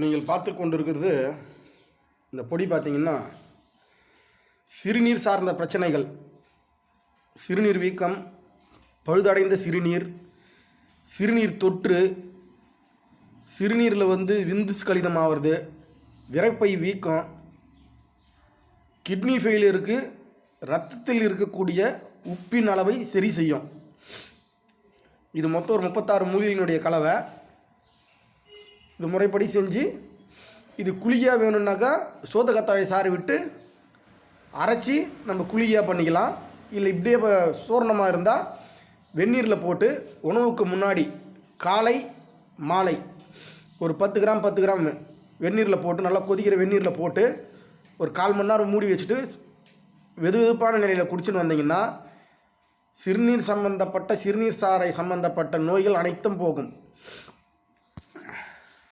நீங்கள் பார்த்து கொண்டிருக்கிறது இந்த பொடி பார்த்தீங்கன்னா சிறுநீர் சார்ந்த பிரச்சனைகள். சிறுநீர் வீக்கம் பழுதடைந்த சிறுநீர் சிறுநீர் தொற்று சிறுநீரில் வந்து விந்து ஸ்கலிதம் ஆகிறது விரைப்பை வீக்கம் கிட்னி ஃபெயிலியருக்கு ரத்தத்தில் இருக்கக்கூடிய உப்பின் அளவை சரி செய்யும். இது மொத்தம் ஒரு முப்பத்தாறு மூலிகையினுடைய கலவை. இது முறைப்படி செஞ்சு இது குழியாக வேணும்னாக்கா சோதகத்தாழை சாறு விட்டு அரைச்சி நம்ம குழியாக பண்ணிக்கலாம். இல்லை இப்படியே சூரணமாக இருந்தால் வெந்நீரில் போட்டு உணவுக்கு முன்னாடி காலை மாலை ஒரு பத்து கிராம் பத்து கிராம் வெந்நீரில் போட்டு நல்லா கொதிக்கிற வெந்நீரில் போட்டு ஒரு கால் மணி நேரம் மூடி வச்சுட்டு வெது வெதுப்பான நிலையில் குடிச்சுன்னு வந்தீங்கன்னா சிறுநீர் சம்பந்தப்பட்ட சிறுநீர் சாறை சம்பந்தப்பட்ட நோய்கள் அனைத்தும் போகும்.